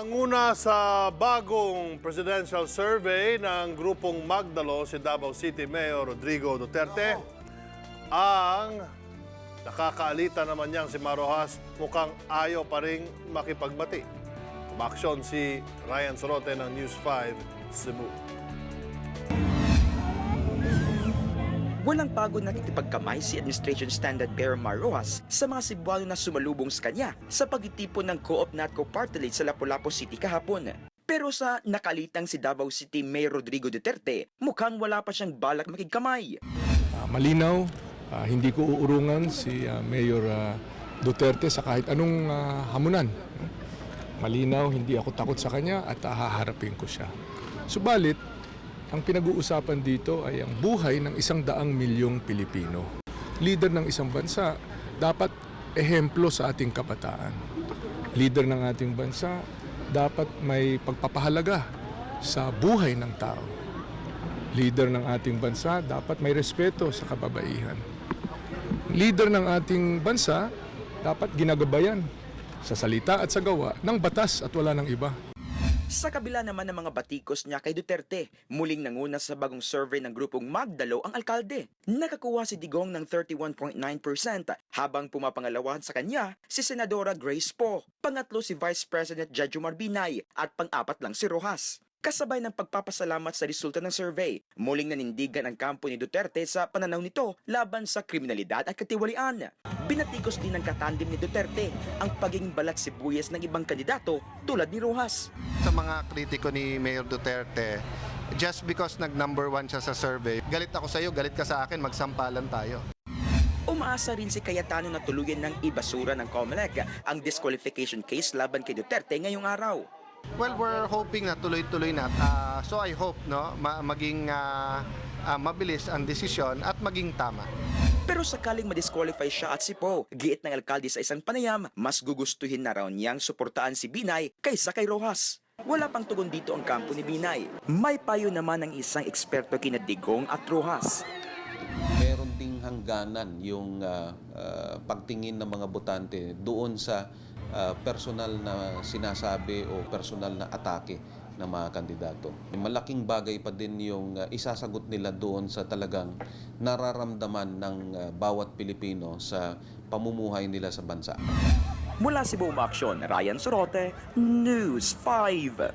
Nanguna sa bagong presidential survey ng grupong Magdalo si Davao City Mayor Rodrigo Duterte. Ang nakakaalita naman niyang si Marojas mukhang ayaw pa rin makipagbati. Umaksyon si Ryan Sorote ng News 5 Cebu. Walang na nakikipagkamay si Administration Standard Bearer Marojas sa mga Cebuano na sumalubong sa kanya sa pagtitipon ng Co-op Natco Party List sa Lapu-Lapu City kahapon. Pero sa nakalitang si Davao City Mayor Rodrigo Duterte, mukhang wala pa siyang balak makigkamay. Ah, malinaw, ah, hindi ko uurungan si ah, Mayor ah, Duterte sa kahit anong ah, hamunan. Malinaw, hindi ako takot sa kanya at ah, haharapin ko siya. Subalit, ang pinag-uusapan dito ay ang buhay ng isang daang milyong Pilipino. Leader ng isang bansa, dapat ehemplo sa ating kabataan. Leader ng ating bansa, dapat may pagpapahalaga sa buhay ng tao leader ng ating bansa dapat may respeto sa kababaihan. Leader ng ating bansa dapat ginagabayan sa salita at sa gawa ng batas at wala ng iba. Sa kabila naman ng mga batikos niya kay Duterte, muling nanguna sa bagong survey ng grupong Magdalo ang alkalde. Nakakuha si Digong ng 31.9% habang pumapangalawahan sa kanya si Senadora Grace Poe, pangatlo si Vice President Judge Binay at pang-apat lang si Rojas. Kasabay ng pagpapasalamat sa resulta ng survey, muling nanindigan ang kampo ni Duterte sa pananaw nito laban sa kriminalidad at katiwalian. Binatikos din ng katandim ni Duterte ang pagiging balat sibuyas ng ibang kandidato tulad ni Rojas. sa mga kritiko ni Mayor Duterte, just because nag number one siya sa survey, galit ako sa iyo, galit ka sa akin, magsampalan tayo. Umaasa rin si Cayetano na tuluyan ng ibasura ng COMELEC ang disqualification case laban kay Duterte ngayong araw. Well, we're hoping na tuloy-tuloy na. Ah, so I hope no, ma- maging ah, ah, mabilis ang desisyon at maging tama. Pero sakaling madisqualify siya at si Poe, giit ng alkalde sa isang panayam, mas gugustuhin na raw niyang suportaan si Binay kaysa kay Rojas. Wala pang tugon dito ang kampo ni Binay. May payo naman ng isang eksperto kina Digong at Rojas. meron ding hangganan yung ah, ah, pagtingin ng mga botante doon sa ah, personal na sinasabi o personal na atake ng mga kandidato. Malaking bagay pa din yung ah, isasagot nila doon sa talagang nararamdaman ng ah, bawat Pilipino sa pamumuhay nila sa bansa. Mula Cebu Umaksyon, Ryan Sorote, News 5.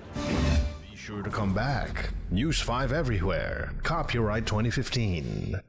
Be sure to come back. News 5 everywhere. Copyright 2015.